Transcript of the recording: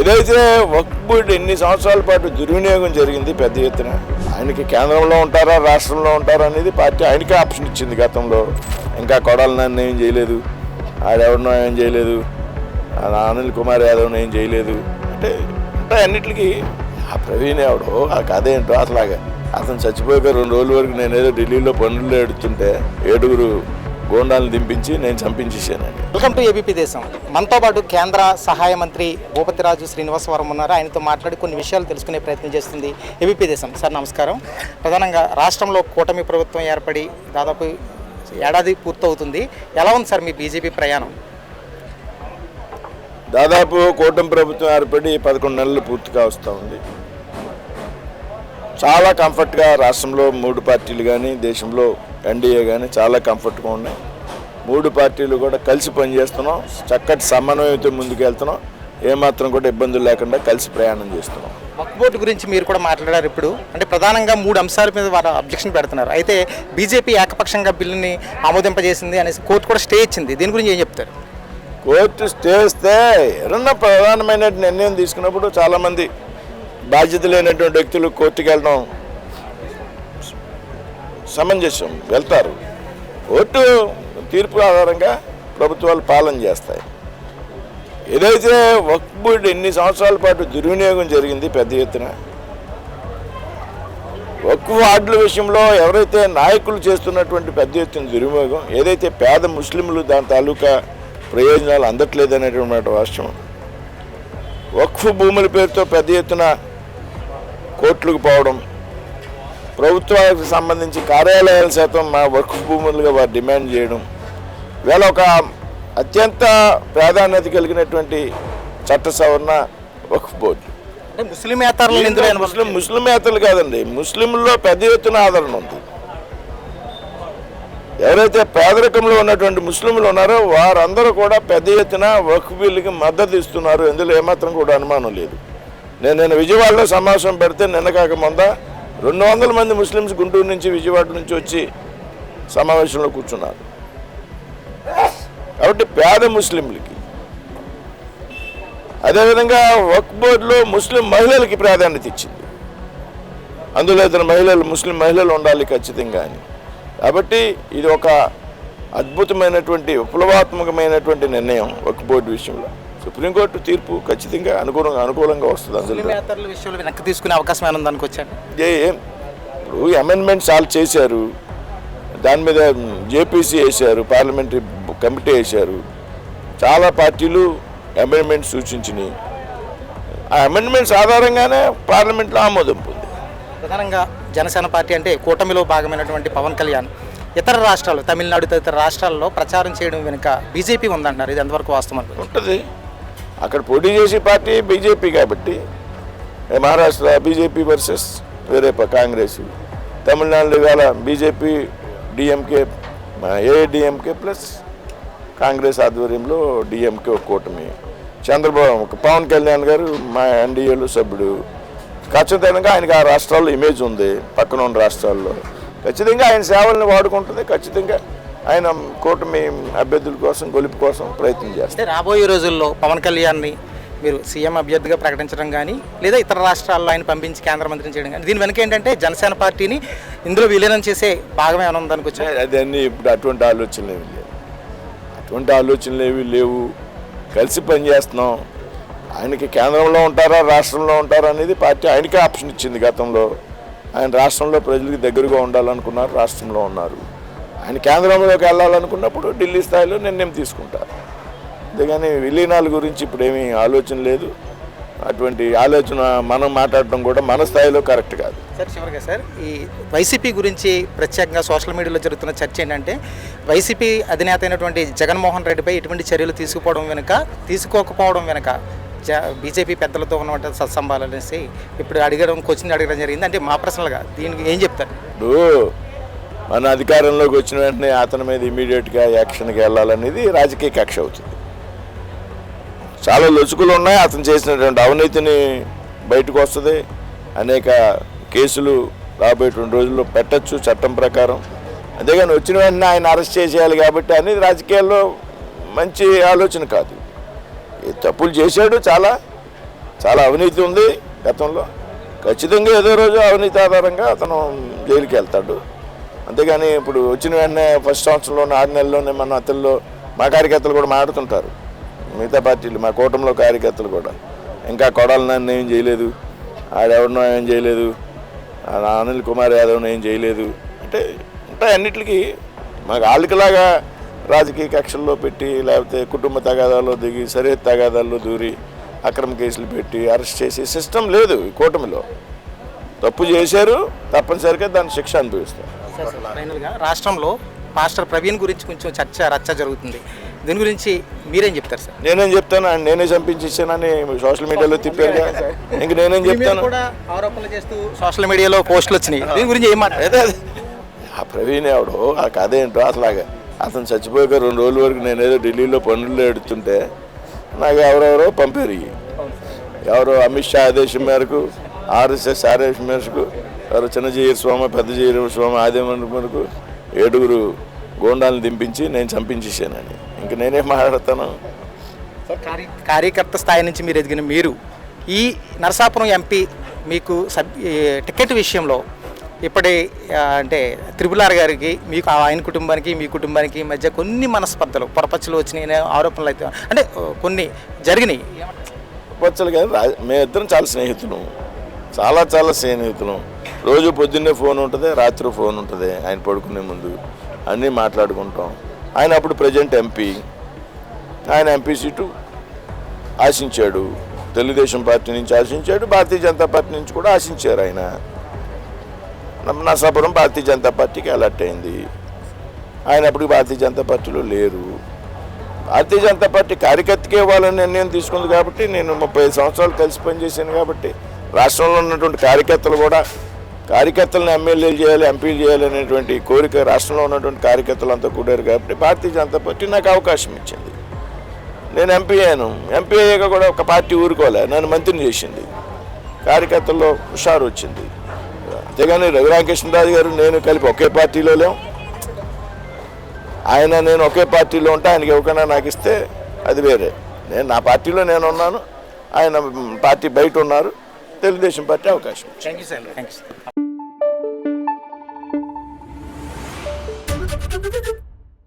ఏదైతే వక్ఫ్ బోర్డు ఎన్ని సంవత్సరాల పాటు దుర్వినియోగం జరిగింది పెద్ద ఎత్తున ఆయనకి కేంద్రంలో ఉంటారా రాష్ట్రంలో ఉంటారా అనేది పార్టీ ఆయనకే ఆప్షన్ ఇచ్చింది గతంలో. ఇంకా కొడాలి నన్ను ఏం చేయలేదు ఆడెవరినో ఏం చేయలేదు అనిల్ కుమార్ యాదవ్ను ఏం చేయలేదు. అంటే అంటే అన్నిటికీ. ఆ ప్రవీణ్ ఎవడో ఆ కథ ఏంటో అసలాగా అతను చచ్చిపోయాక రెండు రోజుల వరకు నేను ఏదో ఢిల్లీలో పనులు ఎడుతుంటే ఏడుగురు గోండాలను దింపించి నేను చంపించేసానండి వెల్కమ్ టు ఏబీపీ దేశం. మనతో పాటు కేంద్ర సహాయ మంత్రి భూపతిరాజు శ్రీనివాసవరం ఉన్నారు. ఆయనతో మాట్లాడి కొన్ని విషయాలు తెలుసుకునే ప్రయత్నం చేస్తుంది ఏబీపీ దేశం. సార్ నమస్కారం. ప్రధానంగా రాష్ట్రంలో కూటమి ప్రభుత్వం ఏర్పడి దాదాపు ఏడాది పూర్తవుతుంది. ఎలా ఉంది సార్ మీ బీజేపీ ప్రయాణం? దాదాపు కూటమి ప్రభుత్వం ఏర్పడి పదకొండు నెలలు పూర్తిగా వస్తూ ఉంది. చాలా కంఫర్ట్గా రాష్ట్రంలో మూడు పార్టీలు కానీ దేశంలో ఎన్డీఏ కానీ చాలా కంఫర్ట్గా ఉన్నాయి. మూడు పార్టీలు కూడా కలిసి పనిచేస్తున్నాం. చక్కటి సమన్వయంతో ముందుకు వెళ్తున్నాం ఏమాత్రం కూడా ఇబ్బందులు లేకుండా కలిసి ప్రయాణం చేస్తున్నాం. వక్ఫ్ బోర్డు గురించి మీరు కూడా మాట్లాడారు ఇప్పుడు. అంటే ప్రధానంగా మూడు అంశాల మీద వారు అబ్జెక్షన్ పెడుతున్నారు. అయితే బీజేపీ ఏకపక్షంగా బిల్లుని ఆమోదింపజేసింది అనేసి కోర్టు కూడా స్టే ఇచ్చింది. దీని గురించి ఏం చెప్తారు? కోర్టు స్టే ఇస్తే ఎవరన్నా ప్రధానమైన నిర్ణయం తీసుకున్నప్పుడు చాలామంది బాధ్యత లేనటువంటి వ్యక్తులు కోర్టుకి వెళ్ళడం సమంజసం వెళ్తారు. ఓటు తీర్పు ఆధారంగా ప్రభుత్వాలు పాలన చేస్తాయి. ఏదైతే వక్ఫ్ బోర్డు ఎన్ని సంవత్సరాల పాటు దుర్వినియోగం జరిగింది పెద్ద ఎత్తున వక్ఫ్ వార్డుల విషయంలో ఎవరైతే నాయకులు చేస్తున్నటువంటి పెద్ద ఎత్తున దుర్వినియోగం ఏదైతే పేద ముస్లింలు దాని తాలూకా ప్రయోజనాలు అందట్లేదనేటువంటి రాష్ట్రం వక్ఫ్ భూముల పేరుతో పెద్ద ఎత్తున కోర్టులకు పోవడం ప్రభుత్వాలకు సంబంధించి కార్యాలయాల శాతం మా వక్ఫ్ భూములుగా వారు డిమాండ్ చేయడం ఇవాళ ఒక అత్యంత ప్రాధాన్యత కలిగినటువంటి చట్ట సవరణ వక్ఫ్ బోర్డు. అంటే ముస్లిం ముస్లిం ముస్లిమేతలు కాదండి ముస్లింల్లో పెద్ద ఎత్తున ఆదరణ ఉంది. ఎవరైతే పేదరికంలో ఉన్నటువంటి ముస్లింలు ఉన్నారో వారందరూ కూడా పెద్ద ఎత్తున వక్ఫ్ బిల్లుకి మద్దతు ఇస్తున్నారు. ఇందులో ఏమాత్రం కూడా అనుమానం లేదు. నేను నేను విజయవాడలో సమావేశం పెడితే నిన్న కాక మొంద రెండు వందల మంది ముస్లిమ్స్ గుంటూరు నుంచి విజయవాడ నుంచి వచ్చి సమావేశంలో కూర్చున్నారు. కాబట్టి పేద ముస్లింలకి అదేవిధంగా వక్ బోర్డులో ముస్లిం మహిళలకి ప్రాధాన్యత ఇచ్చింది. అందులో ఇద్దరు మహిళలు ముస్లిం మహిళలు ఉండాలి ఖచ్చితంగా అని. కాబట్టి ఇది ఒక అద్భుతమైనటువంటి విప్లవాత్మకమైనటువంటి నిర్ణయం వక్ బోర్డు విషయంలో. సుప్రీంకోర్టు తీర్పు ఖచ్చితంగా అనుకూలంగా అనుకూలంగా వస్తుంది అందులో. విషయంలో వెనక్కి తీసుకునే అవకాశం ఏమైనా ఏ- ఇప్పుడు అమెండ్మెంట్స్ వాళ్ళు చేశారు. దాని మీద జేపీసీ వేశారు పార్లమెంటరీ కమిటీ వేశారు. చాలా పార్టీలు అమెండ్మెంట్స్ సూచించినాయి. ఆ అమెండ్మెంట్స్ ఆధారంగానే పార్లమెంట్లో ఆమోదం పొంది ప్రధానంగా జనసేన పార్టీ అంటే కూటమిలో భాగమైనటువంటి పవన్ కళ్యాణ్. ఇతర రాష్ట్రాలు తమిళనాడు తదితర రాష్ట్రాల్లో ప్రచారం చేయడం వెనుక బీజేపీ ఉందంటున్నారు. ఇది ఎంతవరకు వాస్తవం? ఉంటుంది. అక్కడ పోటీ చేసే పార్టీ బీజేపీ కాబట్టి మహారాష్ట్ర బీజేపీ వర్సెస్ వేరే కాంగ్రెస్ తమిళనాడులో ఇవాళ BJP DMK AIADMK plus Congress ఆధ్వర్యంలో డిఎంకే ఒక కూటమి. చంద్రబాబు పవన్ కళ్యాణ్ గారు మా ఎన్డీఏలో సభ్యుడు. ఖచ్చితంగా ఆయనకి ఆ రాష్ట్రాల్లో ఇమేజ్ ఉంది పక్కన ఉన్న రాష్ట్రాల్లో. ఖచ్చితంగా ఆయన సేవలను వాడుకుంటుంది ఖచ్చితంగా ఆయన కూటమి అభ్యర్థుల కోసం గొలుపు కోసం ప్రయత్నం చేస్తారు. రాబోయే రోజుల్లో పవన్ కళ్యాణ్ని మీరు సీఎం అభ్యర్థిగా ప్రకటించడం కానీ లేదా ఇతర రాష్ట్రాల్లో ఆయన పంపించి కేంద్ర మంత్రిని చేయడం కానీ దీని వెనక ఏంటంటే జనసేన పార్టీని ఇందులో విలీనం చేసే భాగం ఏమైనా ఉందనుకు వచ్చారు అదన్నీ ఇప్పుడు అటువంటి ఆలోచనలు ఏమి లేవు. అటువంటి ఆలోచనలు ఏవి లేవు. కలిసి పనిచేస్తున్నాం ఆయనకి కేంద్రంలో ఉంటారా రాష్ట్రంలో ఉంటారా అనేది పార్టీ ఆయనకే ఆప్షన్ ఇచ్చింది గతంలో. ఆయన రాష్ట్రంలో ప్రజలకు దగ్గరగా ఉండాలనుకున్నారు రాష్ట్రంలో ఉన్నారు. ఆయన కేంద్రంలోకి వెళ్ళాలనుకున్నప్పుడు ఢిల్లీ స్థాయిలో నిర్ణయం తీసుకుంటారు అంతేగాని విలీనాల గురించి ఇప్పుడు ఏమీ ఆలోచన లేదు. అటువంటి ఆలోచన మనం మాట్లాడటం కూడా మన స్థాయిలో కరెక్ట్ కాదు. సార్ చివరిగా సార్ ఈ వైసీపీ గురించి ప్రత్యేకంగా సోషల్ మీడియాలో జరుగుతున్న చర్చ ఏంటంటే వైసీపీ అధినేత అయినటువంటి జగన్మోహన్ రెడ్డిపై ఎటువంటి చర్యలు తీసుకుపోవడం వెనుక తీసుకోకపోవడం వెనుక జ బీజేపీ పెద్దలతో ఉన్నటువంటి సత్సంబాలు అనేసి ఇప్పుడు అడగడం క్వశ్చన్ అడగడం జరిగింది. అంటే మా పర్సనల్గా దీనికి ఏం చెప్తారు? మన అధికారంలోకి వచ్చిన వెంటనే అతని మీద ఇమీడియట్గా యాక్షన్కి వెళ్ళాలనేది రాజకీయ కక్ష అవుతుంది. చాలా లొచుకులు ఉన్నాయి. అతను చేసినటువంటి అవినీతిని బయటకు వస్తుంది. అనేక కేసులు రాబోయేటువంటి రోజుల్లో పెట్టచ్చు చట్టం ప్రకారం. అంతేగాని వచ్చిన వెంటనే ఆయన అరెస్ట్ చేసేయాలి కాబట్టి అనేది రాజకీయాల్లో మంచి ఆలోచన కాదు. తప్పులు చేశాడు చాలా చాలా అవినీతి ఉంది గతంలో. ఖచ్చితంగా ఏదో రోజు అవినీతి ఆధారంగా అతను జైలుకి వెళ్తాడు. అంతేగాని ఇప్పుడు వచ్చిన వెంటనే ఫస్ట్ సంవత్సరంలోనే ఆరు నెలల్లోనే మన అతల్లో మా కార్యకర్తలు కూడా మాట్లాడుతుంటారు. మిగతా పార్టీలు మా కూటమిలో కార్యకర్తలు కూడా. ఇంకా కొడాలి నన్ను ఏం చేయలేదు ఆడెవరినో ఏం చేయలేదు అనిల్ కుమార్ యాదవ్ను ఏం చేయలేదు. అంటే ఉంటాయి అన్నిటికీ. మాకు వాళ్ళకిలాగా రాజకీయ కక్షల్లో పెట్టి లేకపోతే కుటుంబ తగాదాల్లో దిగి సరిహద్దు తగాదాల్లో దూరి అక్రమ కేసులు పెట్టి అరెస్ట్ చేసి సిస్టమ్ లేదు ఈ కూటమిలో. తప్పు చేశారు తప్పనిసరిగా దాని శిక్ష అనుభవిస్తారు. ఫైనల్గా రాష్ట్రంలో పాస్టర్ ప్రవీణ్ గురించి కొంచెం చర్చ రచ్చ జరుగుతుంది. దీని గురించి మీరేం చెప్తారు సార్? నేనేం చెప్తాను నేనే చంపించేసానని సోషల్ మీడియాలో తిప్పారు ఇంక నేనేం చెప్తాను? కూడా ఆరోపణలు చేస్తూ సోషల్ మీడియాలో పోస్టులు వచ్చినాయి. దీని గురించి ఏం. ఆ ప్రవీణ్ ఎవడో ఆ కథ ఏంటో అసలాగా. అతను చచ్చిపోయాక రెండు రోజుల వరకు నేను ఏదో ఢిల్లీలో పనుల్లో ఎడుతుంటే నాకు ఎవరెవరో పంపారు. ఇవి. ఎవరో అమిత్ షా ఆదేశం మేరకు ఆర్ఎస్ఎస్ ఆదేశం మేరకు ఎవరో చిన్నజీయర్ స్వామి పెద్ద జీర స్వామి ఆదేశం మేరకు ఏడుగురు గోండాలను దింపించి నేను చంపించేసానని ఇంక నేనేం మాట్లాడతాను. కార్య కార్యకర్త స్థాయి నుంచి మీరు ఎదిగిన మీరు ఈ నరసాపురం ఎంపీ మీకు సబ్ టికెట్ విషయంలో ఇప్పటి అంటే త్రిపులార్ గారికి మీకు ఆయన కుటుంబానికి మీ కుటుంబానికి మధ్య కొన్ని మనస్పర్ధలు పొరపచ్చులు వచ్చినాయి ఆరోపణలు అయితే అంటే కొన్ని జరిగినాయి. వచ్చలు కానీ మేమిద్దరం చాలా స్నేహితులు. చాలా చాలా స్నేహితులు. రోజు పొద్దున్నే ఫోన్ ఉంటుంది రాత్రి ఫోన్ ఉంటుంది ఆయన పడుకునే ముందు అన్నీ మాట్లాడుకుంటాం. ఆయన అప్పుడు ప్రజెంట్ ఎంపీ ఆయన ఎంపీ సీటు ఆశించాడు. తెలుగుదేశం పార్టీ నుంచి ఆశించాడు భారతీయ జనతా పార్టీ నుంచి కూడా ఆశించారు ఆయన. నరసాపురం భారతీయ జనతా పార్టీకి అలర్ట్ అయింది. ఆయన అప్పుడు భారతీయ జనతా పార్టీలో లేరు. భారతీయ జనతా పార్టీ కార్యకర్తకే ఇవ్వాలని నిర్ణయం తీసుకుంది కాబట్టి నేను ముప్పై సంవత్సరాలు కలిసి పనిచేశాను కాబట్టి రాష్ట్రంలో ఉన్నటువంటి కార్యకర్తలు కూడా కార్యకర్తలను ఎమ్మెల్యేలు చేయాలి ఎంపీలు చేయాలి అనేటువంటి కోరిక రాష్ట్రంలో ఉన్నటువంటి కార్యకర్తలు అంతా కూడారు కాబట్టి భారతీయ జనతా పార్టీ నాకు అవకాశం ఇచ్చింది. నేను ఎంపీ అయ్యాను. ఎంపీ అయ్యాక కూడా ఒక పార్టీ ఊరుకోలే. నన్ను మంత్రిని చేసింది. కార్యకర్తల్లో హుషారు వచ్చింది. అంతేగాని రఘురామకృష్ణరాజు గారు నేను కలిపి ఒకే పార్టీలో లేం. ఆయన నేను ఒకే పార్టీలో ఉంటే ఆయనకి ఎవరికైనా నాకు ఇస్తే అది వేరే. నేను నా పార్టీలో నేను ఉన్నాను ఆయన పార్టీ బయట ఉన్నారు. తెలుగుదేశం పార్టీ అవకాశం. Thank you sir thank you